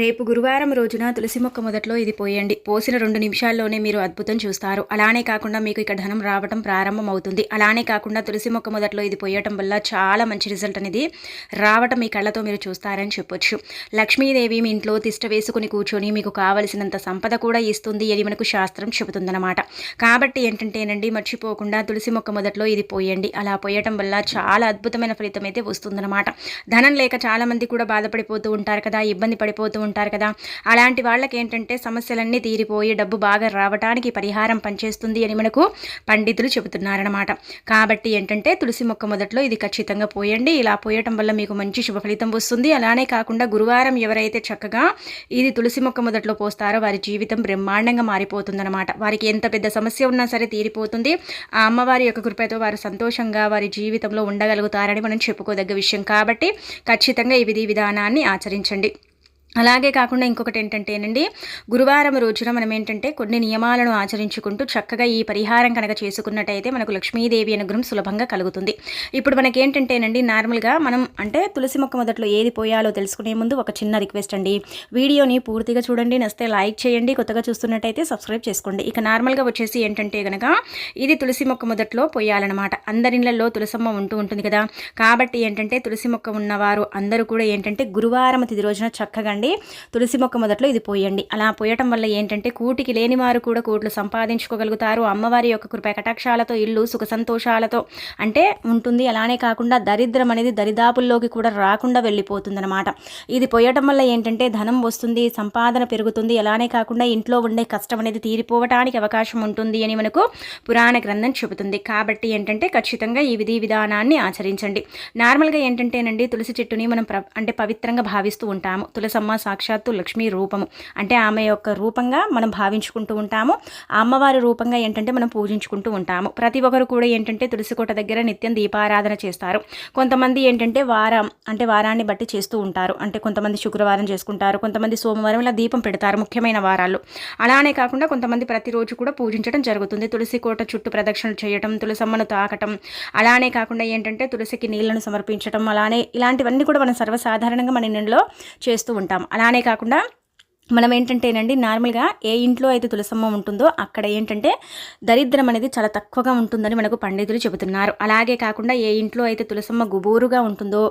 రేపు గురువారం రోజున తులసి మొక్క మొదట్లో ఇది పోయండి. పోసిన రెండు నిమిషాల్లోనే మీరు అద్భుతం చూస్తారు. అలానే కాకుండా మీకు ఇక్కడ ధనం రావటం ప్రారంభం అవుతుంది అలానే కాకుండా తులసి మొక్క మొదట్లో ఇది పోయటం వల్ల చాలా మంచి రిజల్ట్ అనేది రావటం మీ కళ్ళతో మీరు చూస్తారని చెప్పొచ్చు. లక్ష్మీదేవి మీ ఇంట్లో తిష్ట వేసుకుని కూర్చొని మీకు కావలసినంత సంపద కూడా ఇస్తుంది అని మనకు శాస్త్రం చెబుతుందన్నమాట. కాబట్టి ఏంటంటేనండి మర్చిపోకుండా తులసి మొక్క మొదట్లో ఇది పోయండి. అలా పోయటం వల్ల చాలా అద్భుతమైన ఫలితం అయితే వస్తుందన్నమాట. ధనం లేక చాలామంది కూడా బాధపడిపోతూ ఉంటారు కదా ఇబ్బంది పడిపోతూ ఉంటారు కదా. అలాంటి వాళ్ళకి ఏంటంటే సమస్యలన్నీ తీరిపోయి డబ్బు బాగా రావడానికి పరిహారం పనిచేస్తుంది అని మనకు పండితులు చెబుతున్నారనమాట కాబట్టి ఏంటంటే తులసి మొక్క మొదట్లో ఇది ఖచ్చితంగా పోయండి. ఇలా పోయటం వల్ల మీకు మంచి శుభ ఫలితం వస్తుంది. అలానే కాకుండా గురువారం ఎవరైతే చక్కగా ఇది తులసి మొక్క మొదట్లో పోస్తారో వారి జీవితం బ్రహ్మాండంగా మారిపోతుందన్నమాట. వారికి ఎంత పెద్ద సమస్య ఉన్నా సరే తీరిపోతుంది. ఆ అమ్మవారి యొక్క కృపతో వారు సంతోషంగా వారి జీవితంలో ఉండగలుగుతారని మనం చెప్పుకోదగ్గ విషయం. కాబట్టి ఖచ్చితంగా ఈ విధి విధానాన్ని ఆచరించండి. అలాగే కాకుండా ఇంకొకటి ఏంటంటేనండి గురువారం రోజున మనం ఏంటంటే కొన్ని నియమాలను ఆచరించుకుంటూ చక్కగా ఈ పరిహారం కనుక చేసుకున్నట్టయితే మనకు లక్ష్మీదేవి అనుగ్రహం సులభంగా కలుగుతుంది. ఇప్పుడు మనకి ఏంటంటేనండి నార్మల్గా మనం అంటే తులసి మొక్క మొదట్లో ఏది పోయాలో తెలుసుకునే ముందు ఒక చిన్న రిక్వెస్ట్ అండి. వీడియోని పూర్తిగా చూడండి నస్తే లైక్ చేయండి కొత్తగా చూస్తున్నట్టయితే సబ్స్క్రైబ్ చేసుకోండి. ఇక నార్మల్గా వచ్చేసి ఏంటంటే కనుక ఇది తులసి మొక్క మొదట్లో పోయాలన్నమాట. అందరిళ్ళల్లో తులసమ్మ ఉంటూ ఉంటుంది కదా. కాబట్టి ఏంటంటే తులసి మొక్క ఉన్నవారు అందరూ కూడా ఏంటంటే గురువారం తిది రోజున చక్కగా అండి తులసి మొక్క మొదట్లో ఇది పోయండి. అలా పోయటం వల్ల ఏంటంటే కూటికి లేని వారు కూడా కోట్లు సంపాదించుకోగలుగుతారు. అమ్మవారి యొక్క కృప కటాక్షాలతో ఇల్లు సుఖ సంతోషాలతో అంటే ఉంటుంది. అలానే కాకుండా దరిద్రం అనేది దరిదాపుల్లోకి కూడా రాకుండా వెళ్ళిపోతుందన్నమాట. ఇది పోయటం వల్ల ఏంటంటే ధనం వస్తుంది సంపాదన పెరుగుతుంది. అలానే కాకుండా ఇంట్లో ఉండే కష్టం అనేది తీరిపోవటానికి అవకాశం ఉంటుంది అని మనకు పురాణ గ్రంథం చెబుతుంది. కాబట్టి ఏంటంటే ఖచ్చితంగా ఈ విధి విధానాన్ని ఆచరించండి. నార్మల్గా ఏంటంటేనండి తులసి చెట్టుని మనం అంటే పవిత్రంగా భావిస్తూ ఉంటాము. తులసమ్మ సాక్షాత్తు లక్ష్మీ రూపము. అంటే ఆమె యొక్క రూపంగా మనం భావించుకుంటూ ఉంటాము. ఆ అమ్మవారి రూపంగా ఏంటంటే మనం పూజించుకుంటూ ఉంటాము. ప్రతి ఒక్కరు కూడా ఏంటంటే తులసికోట దగ్గర నిత్యం దీపారాధన చేస్తారు. కొంతమంది ఏంటంటే వారం అంటే వారాన్ని బట్టి చేస్తూ ఉంటారు. అంటే కొంతమంది శుక్రవారం చేసుకుంటారు. కొంతమంది సోమవారం ఇలా దీపం పెడతారు ముఖ్యమైన వారాలు అలానే కాకుండా కొంతమంది ప్రతిరోజు కూడా పూజించడం జరుగుతుంది. తులసి కోట చుట్టూ ప్రదక్షిణలు చేయటం తులసమ్మను తాకటం అలానే కాకుండా ఏంటంటే తులసికి నీళ్ళను సమర్పించడం అలానే ఇలాంటివన్నీ కూడా మనం సర్వసాధారణంగా మన ఇంట్లో చేస్తూ ఉంటాం అలానే కాకుండా మనం ఏంటంటేనండి నార్మల్గా ఏ ఇంట్లో అయితే తులసమ్మ ఉంటుందో అక్కడ ఏంటంటే దరిద్రం అనేది చాలా తక్కువగా ఉంటుందని మనకు పండితులు చెబుతున్నారు. అలాగే కాకుండా ఏ ఇంట్లో అయితే తులసమ్మ గుబూరుగా ఉంటుందో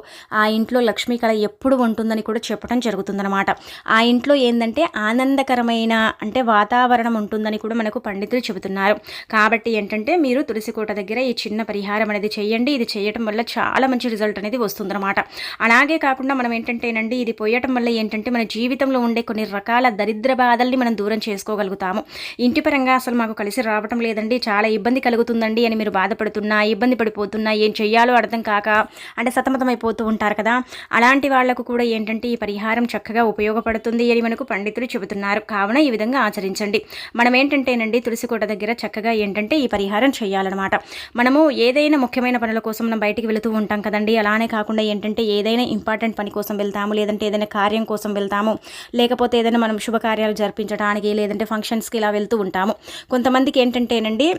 ఆ ఇంట్లో లక్ష్మీ కళ ఎప్పుడు ఉంటుందని కూడా చెప్పడం జరుగుతుందన్నమాట. ఆ ఇంట్లో ఏంటంటే ఆనందకరమైన అంటే వాతావరణం ఉంటుందని కూడా మనకు పండితులు చెబుతున్నారు. కాబట్టి ఏంటంటే మీరు తులసి కోట దగ్గర ఈ చిన్న పరిహారం అనేది చేయండి. ఇది చేయటం వల్ల చాలా మంచి రిజల్ట్ అనేది వస్తుందన్నమాట. అలాగే కాకుండా మనం ఏంటంటేనండి ఇది పోయటం వల్ల ఏంటంటే మన జీవితంలో ఉండే కొన్ని రకాల దరిద్ర బాధల్ని మనం దూరం చేసుకోగలుగుతాము. ఇంటి పరంగా అసలు మాకు కలిసి రావటం లేదండి. చాలా ఇబ్బంది కలుగుతుందండి అని మీరు బాధపడుతున్నా ఇబ్బంది పడిపోతున్నా ఏం చెయ్యాలో అర్థం కాక అంటే సతమతమైపోతూ ఉంటారు కదా. అలాంటి వాళ్ళకు కూడా ఏంటంటే ఈ పరిహారం చక్కగా ఉపయోగపడుతుంది అని మనకు పండితులు చెబుతున్నారు. కావున ఈ విధంగా ఆచరించండి. మనం ఏంటంటేనండి తులసికోట దగ్గర చక్కగా ఏంటంటే ఈ పరిహారం చేయాలన్నమాట మనము ఏదైనా ముఖ్యమైన పనుల కోసం మనం బయటికి వెళుతూ ఉంటాం కదండి. అలానే కాకుండా ఏంటంటే ఏదైనా ఇంపార్టెంట్ పని కోసం వెళ్తాము లేదంటే ఏదైనా కార్యం కోసం వెళ్తాము లేకపోతే ఏదైనా మనం శుభకార్యాలు జరిపించడానికి లేదంటే ఫంక్షన్స్కి ఇలా వెళ్తూ ఉంటాము. కొంతమందికి ఏంటంటేనండి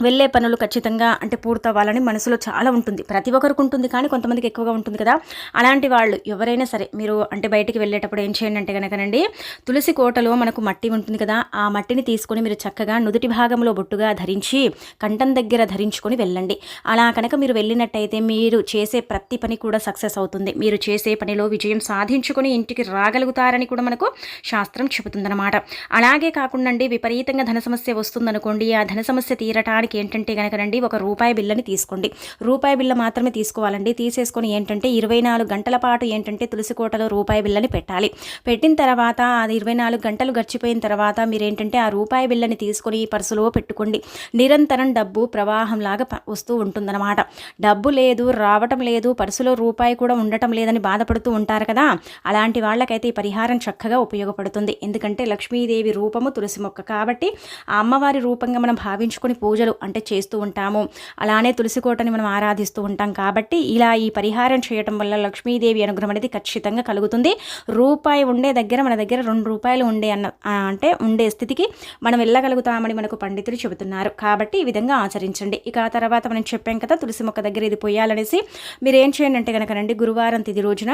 వెళ్ళే పనులు ఖచ్చితంగా అంటే పూర్తవ్వాలని మనసులో చాలా ఉంటుంది. ప్రతి ఒక్కరికి ఉంటుంది కానీ కొంతమందికి ఎక్కువగా ఉంటుంది కదా. అలాంటి వాళ్ళు ఎవరైనా సరే మీరు అంటే బయటికి వెళ్ళేటప్పుడు ఏం చేయండి అంటే కనుకనండి తులసి కోటలో మనకు మట్టి ఉంటుంది కదా. ఆ మట్టిని తీసుకొని మీరు చక్కగా నుదుటి భాగంలో బొట్టుగా ధరించి కంఠం దగ్గర ధరించుకొని వెళ్ళండి. అలా కనుక మీరు వెళ్ళినట్టయితే మీరు చేసే ప్రతి పని కూడా సక్సెస్ అవుతుంది. మీరు చేసే పనిలో విజయం సాధించుకొని ఇంటికి రాగలుగుతారని కూడా మనకు శాస్త్రం చెబుతుందన్నమాట. అలాగే కాకుండా విపరీతంగా ధన సమస్య వస్తుందనుకోండి ఆ ధన సమస్య తీరటానికి మనకి ఏంటంటే కనుక రండి ఒక రూపాయి బిల్లని తీసుకోండి. రూపాయి బిల్ల మాత్రమే తీసుకోవాలండి. తీసేసుకొని ఏంటంటే ఇరవై నాలుగు గంటల పాటు ఏంటంటే తులసి కోటలో రూపాయి బిల్లని పెట్టాలి. పెట్టిన తర్వాత అది ఇరవై నాలుగు గంటలు గడిచిపోయిన తర్వాత మీరు ఏంటంటే ఆ రూపాయి బిల్లని తీసుకొని పర్సులో పెట్టుకోండి. నిరంతరం డబ్బు ప్రవాహంలాగా వస్తూ ఉంటుందన్నమాట. డబ్బు లేదు రావటం లేదు పర్సులో రూపాయి కూడా ఉండటం లేదని బాధపడుతూ ఉంటారు కదా? అలాంటి వాళ్ళకైతే ఈ పరిహారం చక్కగా ఉపయోగపడుతుంది. ఎందుకంటే లక్ష్మీదేవి రూపము తులసి మొక్క. కాబట్టి ఆ అమ్మవారి రూపంగా మనం భావించుకొని పూజలు అంటే చేస్తూ ఉంటాము. అలానే తులసి కోటని మనం ఆరాధిస్తూ ఉంటాం కాబట్టి ఇలా ఈ పరిహారం చేయటం వల్ల లక్ష్మీదేవి అనుగ్రహం అనేది ఖచ్చితంగా కలుగుతుంది. రూపాయి ఉండే దగ్గర మన దగ్గర రెండు రూపాయలు ఉండే అన్న అంటే ఉండే స్థితికి మనం వెళ్ళగలుగుతామని మనకు పండితులు చెబుతున్నారు. కాబట్టి ఈ విధంగా ఆచరించండి. ఇక ఆ తర్వాత మనం చెప్పాం కదా తులసి మొక్క దగ్గర ఇది పోయాలనేసి మీరు ఏం చేయండి అంటే కనుక రండి గురువారం తిది రోజున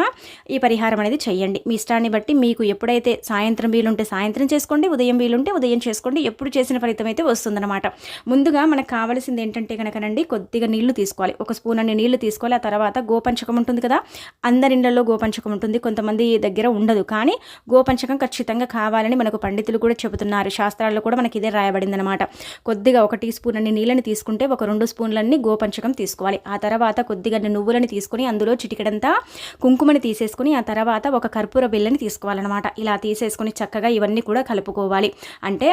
ఈ పరిహారం అనేది చేయండి. మీ ఇష్టాన్ని బట్టి మీకు ఎప్పుడైతే సాయంత్రం వీలుంటే సాయంత్రం చేసుకోండి ఉదయం వీలుంటే ఉదయం చేసుకోండి ఎప్పుడు చేసిన ఫలితం అయితే వస్తుందన్నమాట. ముందుగా మనకు కావాల్సింది ఏంటంటే కనుకనండి కొద్దిగా నీళ్ళు తీసుకోవాలి. ఒక స్పూన్ అన్ని నీళ్ళు తీసుకోవాలి. ఆ తర్వాత గోపంచకం ఉంటుంది కదా అందరి ఇళ్ళలో గోపంచకం ఉంటుంది. కొంతమంది దగ్గర ఉండదు. కానీ గోపంచకం ఖచ్చితంగా కావాలని మనకు పండితులు కూడా చెబుతున్నారు. శాస్త్రాల్లో కూడా మనకి ఇదే రాయబడింది అనమాట కొద్దిగా ఒక టీ స్పూన్ అన్ని నీళ్ళని తీసుకుంటే ఒక రెండు స్పూన్లన్నీ గోపంచకం తీసుకోవాలి. ఆ తర్వాత కొద్దిగా నువ్వులని తీసుకొని అందులో చిటికెడంతా కుంకుమని తీసేసుకుని ఆ తర్వాత ఒక కర్పూర బిల్లని తీసుకోవాలన్నమాట. ఇలా తీసేసుకొని చక్కగా ఇవన్నీ కూడా కలుపుకోవాలి. అంటే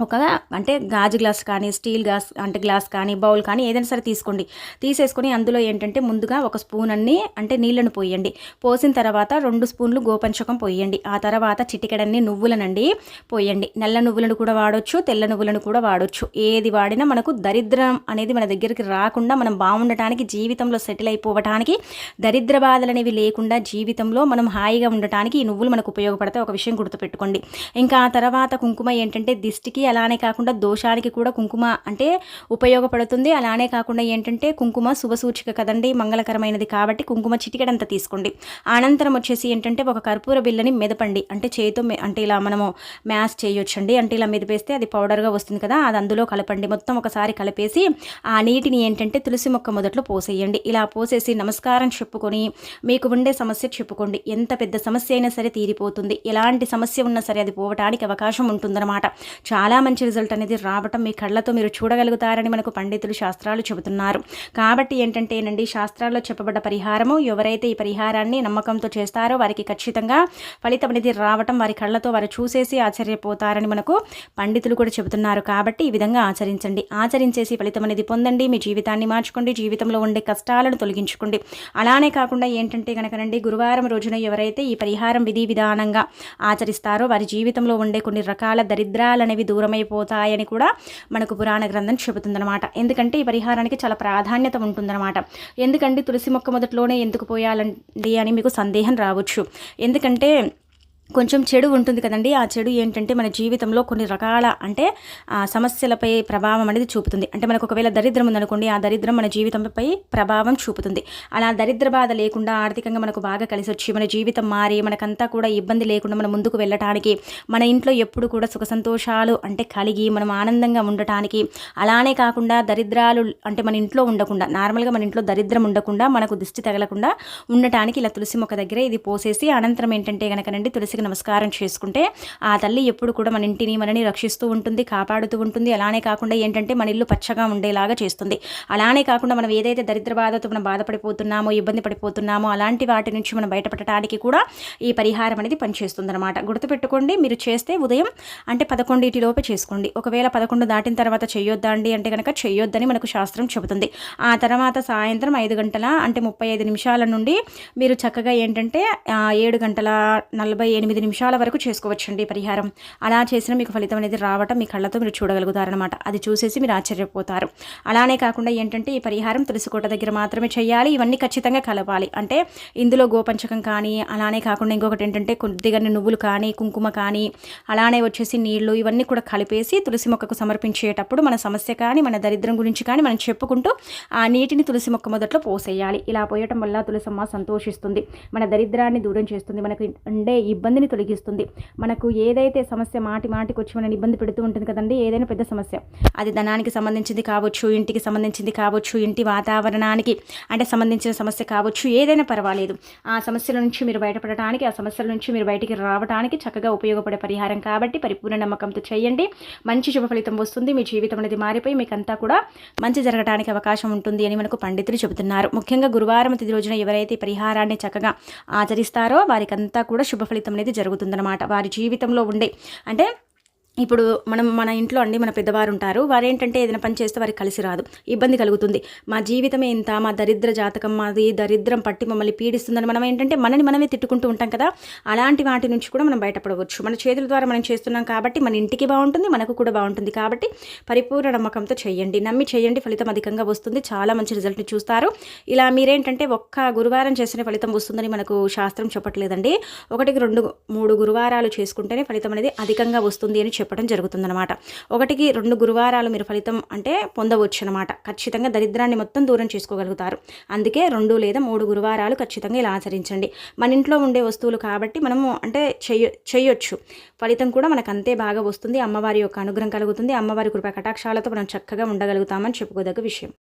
ఒక అంటే గాజు గ్లాస్ కానీ స్టీల్ గ్లాస్ అంటే గ్లాస్ కానీ బౌల్ కానీ ఏదైనా సరే తీసుకోండి. తీసేసుకొని అందులో ఏంటంటే ముందుగా ఒక స్పూన్ అన్ని అంటే నీళ్ళను పోయండి. పోసిన తర్వాత రెండు స్పూన్లు గోపంచకం పోయండి. ఆ తర్వాత చిటికెడన్ని నువ్వులనండి పోయండి. నల్ల నువ్వులను కూడా వాడొచ్చు తెల్ల నువ్వులను కూడా వాడొచ్చు. ఏది వాడినా మనకు దరిద్రం అనేది మన దగ్గరికి రాకుండా మనం బాగుండటానికి జీవితంలో సెటిల్ అయిపోవటానికి దరిద్ర బాధలు అనేవి లేకుండా జీవితంలో మనం హాయిగా ఉండటానికి ఈ నువ్వులు మనకు ఉపయోగపడతాయి. ఒక విషయం గుర్తుపెట్టుకోండి. ఇంకా ఆ తర్వాత కుంకుమ ఏంటంటే దిష్టికి అలానే కాకుండా దోషానికి కూడా కుంకుమ అంటే ఉపయోగపడుతుంది. అలానే కాకుండా ఏంటంటే కుంకుమ శుభసూచిక కదండి మంగళకరమైనది కాబట్టి కుంకుమ చిటికెడంత తీసుకోండి. అనంతరం వచ్చేసి ఏంటంటే ఒక కర్పూర బిల్లని మెదపండి. అంటే చేతితో అంటే ఇలా మనము మ్యాష్ చేయొచ్చండి. అంటే ఇలా మెదిపేస్తే అది పౌడర్గా వస్తుంది కదా అది అందులో కలపండి. మొత్తం ఒకసారి కలిపేసి ఆ నీటిని ఏంటంటే తులసి మొక్క మొదట్లో పోసేయండి. ఇలా పోసేసి నమస్కారం చెప్పుకొని మీకు ఉండే సమస్య చెప్పుకోండి. ఎంత పెద్ద సమస్య అయినా సరే తీరిపోతుంది. ఎలాంటి సమస్య ఉన్నా సరే అది పోవటానికి అవకాశం ఉంటుందన్నమాట. చాలా చాలా మంచి రిజల్ట్ అనేది రావటం మీ కళ్ళతో మీరు చూడగలుగుతారని మనకు పండితులు శాస్త్రాలు చెబుతున్నారు. కాబట్టి ఏంటంటే నండి శాస్త్రాల్లో చెప్పబడ్డ పరిహారము ఎవరైతే ఈ పరిహారాన్ని నమ్మకంతో చేస్తారో వారికి ఖచ్చితంగా ఫలితం అనేది రావటం వారి కళ్ళతో వారు చూసేసి ఆశ్చర్యపోతారని మనకు పండితులు కూడా చెబుతున్నారు. కాబట్టి ఈ విధంగా ఆచరించండి. ఆచరించేసి ఫలితం అనేది పొందండి. మీ జీవితాన్ని మార్చుకోండి. జీవితంలో ఉండే కష్టాలను తొలగించుకోండి. అలానే కాకుండా ఏంటంటే కనుకనండి గురువారం రోజున ఎవరైతే ఈ పరిహారం విధి విధానంగా ఆచరిస్తారో వారి జీవితంలో ఉండే కొన్ని రకాల దరిద్రాలనేవి దూరం దూరమైపోతాయని కూడా మనకు పురాణ గ్రంథం చెబుతుందనమాట ఎందుకంటే ఈ పరిహారానికి చాలా ప్రాధాన్యత ఉంటుందన్నమాట. ఎందుకంటే తులసి మొక్క మొదట్లోనే ఎందుకు పోయాలండి అని మీకు సందేహం రావచ్చు. ఎందుకంటే కొంచెం చెడు ఉంటుంది కదండి. ఆ చెడు ఏంటంటే మన జీవితంలో కొన్ని రకాల అంటే సమస్యలపై ప్రభావం అనేది చూపుతుంది. అంటే మనకు ఒకవేళ దరిద్రం ఉందనుకోండి ఆ దరిద్రం మన జీవితంపై ప్రభావం చూపుతుంది. అలా దరిద్ర బాధ లేకుండా ఆర్థికంగా మనకు బాగా కలిసి వచ్చి మన జీవితం మారి మనకంతా కూడా ఇబ్బంది లేకుండా మనం ముందుకు వెళ్ళటానికి మన ఇంట్లో ఎప్పుడు కూడా సుఖ సంతోషాలు అంటే కలిగి మనం ఆనందంగా ఉండటానికి అలానే కాకుండా దరిద్రాలు అంటే మన ఇంట్లో ఉండకుండా నార్మల్గా మన ఇంట్లో దరిద్రం ఉండకుండా మనకు దిష్టి తగలకుండా ఉండటానికి ఇలా తులసి మొక్క దగ్గర ఇది పోసేసి అనంతరం ఏంటంటే కనుకనండి తులసి తులసికి నమస్కారం చేసుకుంటే ఆ తల్లి ఎప్పుడు కూడా మన ఇంటిని మనని రక్షిస్తూ ఉంటుంది కాపాడుతూ ఉంటుంది. అలానే కాకుండా ఏంటంటే మన ఇల్లు పచ్చగా ఉండేలాగా చేస్తుంది. అలానే కాకుండా మనం ఏదైతే దరిద్ర బాధతో మనం బాధపడిపోతున్నామో ఇబ్బంది పడిపోతున్నామో అలాంటి వాటి నుంచి మనం బయటపడటానికి కూడా ఈ పరిహారం అనేది పనిచేస్తుంది అనమాట గుర్తుపెట్టుకోండి మీరు చేస్తే ఉదయం అంటే పదకొండింటిలోపే చేసుకోండి. ఒకవేళ పదకొండు దాటిన తర్వాత చేయొద్దా అండి అంటే కనుక చేయొద్దని మనకు శాస్త్రం చెబుతుంది. ఆ తర్వాత సాయంత్రం ఐదు గంటల అంటే ముప్పై ఐదు నిమిషాల నుండి మీరు చక్కగా ఏంటంటే ఏడు గంటల నలభై ఎనిమిది ఎనిమిది నిమిషాల వరకు చేసుకోవచ్చండి పరిహారం. అలా చేసిన మీకు ఫలితం అనేది రావటం మీ కళ్ళతో మీరు చూడగలుగుతారనమాట అది చూసేసి మీరు ఆశ్చర్యపోతారు. అలానే కాకుండా ఏంటంటే ఈ పరిహారం తులసికోట దగ్గర మాత్రమే చేయాలి. ఇవన్నీ ఖచ్చితంగా కలపాలి. అంటే ఇందులో గోపంచకం కానీ అలానే కాకుండా ఇంకొకటి ఏంటంటే కొద్దిగా నువ్వులు కానీ కుంకుమ కానీ అలానే వచ్చేసి నీళ్ళు ఇవన్నీ కూడా కలిపేసి తులసి మొక్కకు సమర్పించేటప్పుడు మన సమస్య కానీ మన దరిద్రం గురించి కానీ మనం చెప్పుకుంటూ ఆ నీటిని తులసి మొక్క మొదట్లో పోసేయాలి. ఇలా పోయటం వల్ల తులసమ్మ సంతోషిస్తుంది. మన దరిద్రాన్ని దూరం చేస్తుంది. మనకు ఉండే ఇబ్బంది ఇబ్బందిని తొలగిస్తుంది. మనకు ఏదైతే సమస్య మాటి మాటికి వచ్చి మనని ఇబ్బంది పెడుతూ ఉంటుంది కదండి ఏదైనా పెద్ద సమస్య. అది ధనానికి సంబంధించింది కావచ్చు ఇంటికి సంబంధించింది కావచ్చు ఇంటి వాతావరణానికి అంటే సంబంధించిన సమస్య కావచ్చు ఏదైనా పర్వాలేదు. ఆ సమస్యల నుంచి మీరు బయటపడటానికి ఆ సమస్యల నుంచి మీరు బయటికి రావడానికి చక్కగా ఉపయోగపడే పరిహారం కాబట్టి పరిపూర్ణ నమ్మకంతో చేయండి. మంచి శుభ ఫలితం వస్తుంది. మీ జీవితం అనేది మారిపోయి మీకంతా కూడా మంచి జరగడానికి అవకాశం ఉంటుంది అని మనకు పండితులు చెబుతున్నారు. ముఖ్యంగా గురువారం తిది రోజున ఎవరైతే పరిహారాన్ని చక్కగా ఆచరిస్తారో వారికంతా కూడా శుభ ఫలితం అనేది జరుగుతుందన్నమాట వారి జీవితంలో ఉండే. అంటే ఇప్పుడు మనం మన ఇంట్లో అండి మన పెద్దవారు ఉంటారు వారు ఏంటంటే ఏదైనా పని చేస్తే వారికి కలిసి రాదు. ఇబ్బంది కలుగుతుంది. మా జీవితమే ఇంత మా దరిద్ర జాతకం మాది దరిద్రం పట్టి మమ్మల్ని పీడిస్తుందని మనం ఏంటంటే మనని మనమే తిట్టుకుంటూ ఉంటాం కదా. అలాంటి వాటి నుంచి కూడా మనం బయటపడవచ్చు. మన చేతుల ద్వారా మనం చేస్తున్నాం కాబట్టి మన ఇంటికి బాగుంటుంది మనకు కూడా బాగుంటుంది కాబట్టి పరిపూర్ణ నమ్మకంతో చేయండి. నమ్మి చేయండి ఫలితం అధికంగా వస్తుంది. చాలా మంచి రిజల్ట్ని చూస్తారు. ఇలా మీరేంటంటే ఒక్క గురువారం చేసిన ఫలితం వస్తుందని మనకు శాస్త్రం చెప్పట్లేదండి. ఒకటికి రెండు మూడు గురువారాలు చేసుకుంటేనే ఫలితం అనేది అధికంగా వస్తుంది అని చెప్పడం జరుగుతుందన్నమాట. ఒకటికి రెండు గురువారాలు మీరు ఫలితం అంటే పొందవచ్చు అనమాట ఖచ్చితంగా దరిద్రాన్ని మొత్తం దూరం చేసుకోగలుగుతారు. అందుకే రెండు లేదా మూడు గురువారాలు ఖచ్చితంగా ఇలా ఆచరించండి. మన ఇంట్లో ఉండే వస్తువులు కాబట్టి మనము అంటే చెయ్య చేయొచ్చు ఫలితం కూడా మనకు అంతే బాగా వస్తుంది. అమ్మవారి యొక్క అనుగ్రహం కలుగుతుంది. అమ్మవారి కృప కటాక్షాలతో మనం చక్కగా ఉండగలుగుతామని చెప్పుకోదగ్గ విషయం.